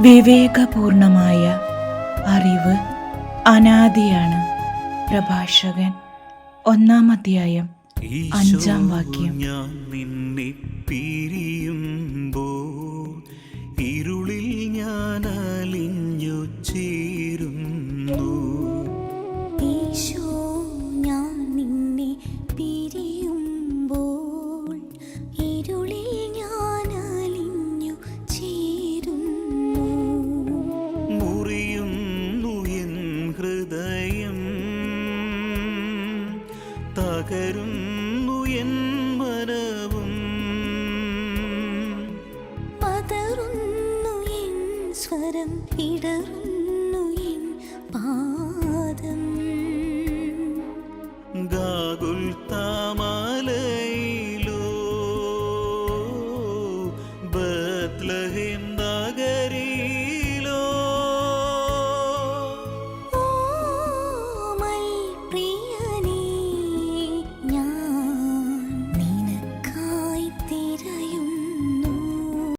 വിവേകപൂർണമായ അറിവ് അനാദിയാണ്. പ്രഭാഷകൻ ഒന്നാം അധ്യായം അഞ്ചാം വാക്യം. ഞാൻ നിന്നെ പിരിയുമ്പോൾ ഹൃദയം തകരുന്നു എൻ മനവും പതറുന്നു എൻ സ്വരം ഇടറുന്നു